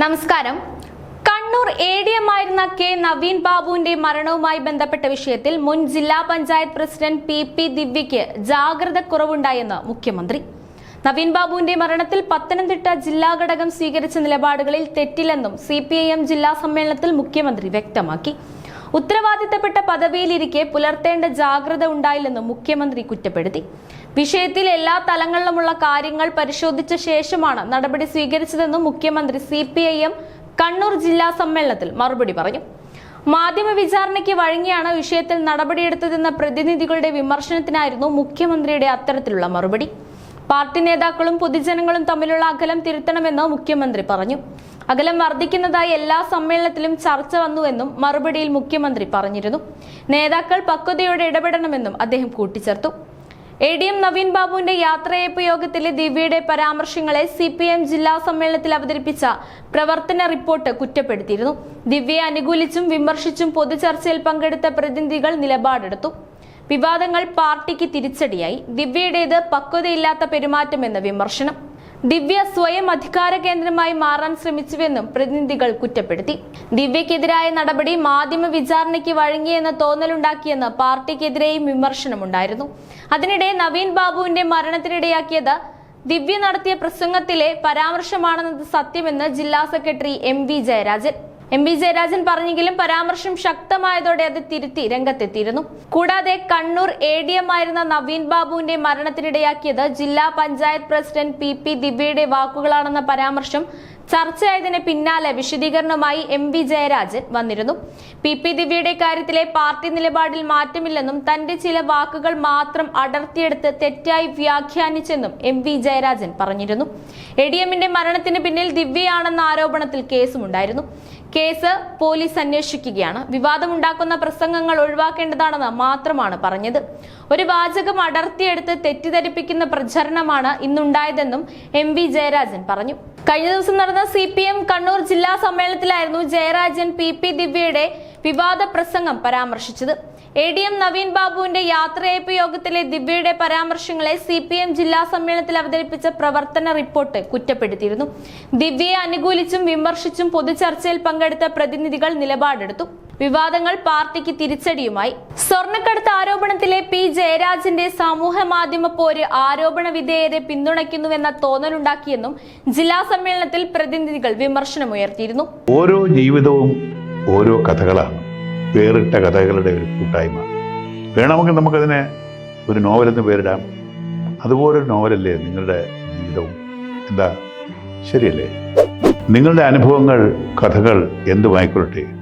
നമസ്കാരം. Kannur A D M ആയിരുന്ന K Naveen ബാബുവിന്റെ മരണവുമായി ബന്ധപ്പെട്ട വിഷയത്തിൽ മുൻ ജില്ലാ പഞ്ചായത്ത് പ്രസിഡന്റ് പി പി ദിവ്യയ്ക്ക് ജാഗ്രത കുറവുണ്ടായെന്ന് മുഖ്യമന്ത്രി. നവീൻ ബാബുവിന്റെ മരണത്തിൽ പത്തനംതിട്ട ജില്ലാ ഘടകം സ്വീകരിച്ച നിലപാടുകളിൽ തെറ്റില്ലെന്നും സി ജില്ലാ സമ്മേളനത്തിൽ മുഖ്യമന്ത്രി വ്യക്തമാക്കി. ഉത്തരവാദിത്തപ്പെട്ട പദവിയിലിരിക്കെ പുലർത്തേണ്ട ജാഗ്രത ഉണ്ടായില്ലെന്നും മുഖ്യമന്ത്രി കുറ്റപ്പെടുത്തി. വിഷയത്തിൽ എല്ലാ തലങ്ങളിലുമുള്ള കാര്യങ്ങൾ പരിശോധിച്ച ശേഷമാണ് നടപടി സ്വീകരിച്ചതെന്നും മുഖ്യമന്ത്രി സി കണ്ണൂർ ജില്ലാ സമ്മേളനത്തിൽ മറുപടി പറഞ്ഞു. മാധ്യമ വിചാരണയ്ക്ക് വഴങ്ങിയാണ് വിഷയത്തിൽ നടപടിയെടുത്തതെന്ന പ്രതിനിധികളുടെ വിമർശനത്തിനായിരുന്നു മുഖ്യമന്ത്രിയുടെ അത്തരത്തിലുള്ള മറുപടി. പാർട്ടി നേതാക്കളും പൊതുജനങ്ങളും തമ്മിലുള്ള അകലം തിരുത്തണമെന്ന് മുഖ്യമന്ത്രി പറഞ്ഞു. അകലം വർദ്ധിക്കുന്നതായി എല്ലാ സമ്മേളനത്തിലും ചർച്ച വന്നുവെന്നും മറുപടിയിൽ മുഖ്യമന്ത്രി പറഞ്ഞിരുന്നു. നേതാക്കൾ പക്വതയോടെ ഇടപെടണമെന്നും അദ്ദേഹം കൂട്ടിച്ചേർത്തു. എ ഡി എം നവീൻ ബാബുവിന്റെ യാത്രയയപ്പ് യോഗത്തിലെ ദിവ്യയുടെ പരാമർശങ്ങളെ സി പി എം ജില്ലാ സമ്മേളനത്തിൽ അവതരിപ്പിച്ച പ്രവർത്തന റിപ്പോർട്ട് കുറ്റപ്പെടുത്തിയിരുന്നു. ദിവ്യയെ അനുകൂലിച്ചും വിമർശിച്ചും പൊതുചർച്ചയിൽ പങ്കെടുത്ത പ്രതിനിധികൾ നിലപാടെടുത്തു. വിവാദങ്ങൾ പാർട്ടിക്ക് തിരിച്ചടിയായി. ദിവ്യയുടേത് പക്വതയില്ലാത്ത പെരുമാറ്റമെന്ന വിമർശനം. ദിവ്യ സ്വയം അധികാര കേന്ദ്രമായി മാറാൻ ശ്രമിച്ചുവെന്നും പ്രതിനിധികൾ കുറ്റപ്പെടുത്തി. ദിവ്യക്കെതിരായ നടപടി മാധ്യമ വിചാരണയ്ക്ക് വഴങ്ങിയെന്ന തോന്നലുണ്ടാക്കിയെന്ന് പാർട്ടിക്കെതിരെയും വിമർശനമുണ്ടായിരുന്നു. അതിനിടെ നവീൻ ബാബുവിന്റെ മരണത്തിനിടയാക്കിയത് ദിവ്യ നടത്തിയ പ്രസംഗത്തിലെ പരാമർശമാണെന്നത് സത്യമെന്ന് ജില്ലാ secretary M V Jayarajan. M V Jayarajan പറഞ്ഞെങ്കിലും പരാമർശം ശക്തമായതോടെ അത് തിരുത്തി രംഗത്തെത്തിയിരുന്നു. കൂടാതെ കണ്ണൂർ എ ഡി എം ആയിരുന്ന നവീൻ ബാബുവിന്റെ മരണത്തിനിടയാക്കിയത് ജില്ലാ പഞ്ചായത്ത് പ്രസിഡന്റ് പി പി ദിവ്യയുടെ വാക്കുകളാണെന്ന പരാമർശം ചർച്ചയായതിന് പിന്നാലെ വിശദീകരണവുമായി എം വി ജയരാജൻ വന്നിരുന്നു. പി പി ദിവ്യയുടെ കാര്യത്തിലെ പാർട്ടി നിലപാടിൽ മാറ്റമില്ലെന്നും തന്റെ ചില വാക്കുകൾ മാത്രം അടർത്തിയെടുത്ത് തെറ്റായി വ്യാഖ്യാനിച്ചെന്നും എം വി ജയരാജൻ പറഞ്ഞിരുന്നു. എ ഡി എമ്മിന്റെ മരണത്തിന് പിന്നിൽ ദിവ്യയാണെന്ന ആരോപണത്തിൽ കേസുമുണ്ടായിരുന്നു. കേസ് പോലീസ് അന്വേഷിക്കുകയാണ്. വിവാദമുണ്ടാക്കുന്ന പ്രസംഗങ്ങൾ ഒഴിവാക്കേണ്ടതാണെന്ന് മാത്രമാണ് പറഞ്ഞത്. ഒരു വാചകം അടർത്തിയെടുത്ത് തെറ്റിദ്ധരിപ്പിക്കുന്ന പ്രചരണമാണ് ഇന്നുണ്ടായതെന്നും എം വി ജയരാജൻ പറഞ്ഞു. കഴിഞ്ഞ ദിവസം നടന്ന സി പി എം കണ്ണൂർ ജില്ലാ സമ്മേളനത്തിലായിരുന്നു ജയരാജൻ പി പി ദിവ്യയുടെ വിവാദ പ്രസംഗം പരാമർശിച്ചത്. എ ഡി എം നവീൻ ബാബുവിന്റെ യാത്രയയപ്പ് യോഗത്തിലെ ദിവ്യയുടെ പരാമർശങ്ങളെ സി പി എം ജില്ലാ സമ്മേളനത്തിൽ അവതരിപ്പിച്ച പ്രവർത്തന റിപ്പോർട്ട് കുറ്റപ്പെടുത്തിയിരുന്നു. ദിവ്യയെ അനുകൂലിച്ചും വിമർശിച്ചും പൊതുചർച്ചയിൽ പങ്കെടുത്ത പ്രതിനിധികൾ നിലപാടെടുത്തു. വിവാദങ്ങൾ പാർട്ടിക്ക് തിരിച്ചടിയുമായി. സ്വർണക്കടത്ത് ആരോപണത്തിലെ പി ജയരാജന്റെ സമൂഹ മാധ്യമ പോര് ആരോപണ വിധേയരെ പിന്തുണയ്ക്കുന്നുവെന്ന തോന്നലുണ്ടാക്കിയെന്നും ജില്ലാ സമ്മേളനത്തിൽ പ്രതിനിധികൾ വിമർശനമുയർത്തിയിരുന്നു. ഓരോ ജീവിതവും ഓരോ കഥകളാണ്. വേറിട്ട കഥകളുടെ ഒരു കൂട്ടായ്മ. വേണമെങ്കിൽ നമുക്കതിനെ ഒരു നോവലെന്ന് പേരിടാം. അതുപോലൊരു നോവലല്ലേ നിങ്ങളുടെ ജീവിതവും? എന്താ? ശരിയല്ലേ? നിങ്ങളുടെ അനുഭവങ്ങൾ കഥകൾ എന്തുമായിക്കൊള്ളട്ടെ?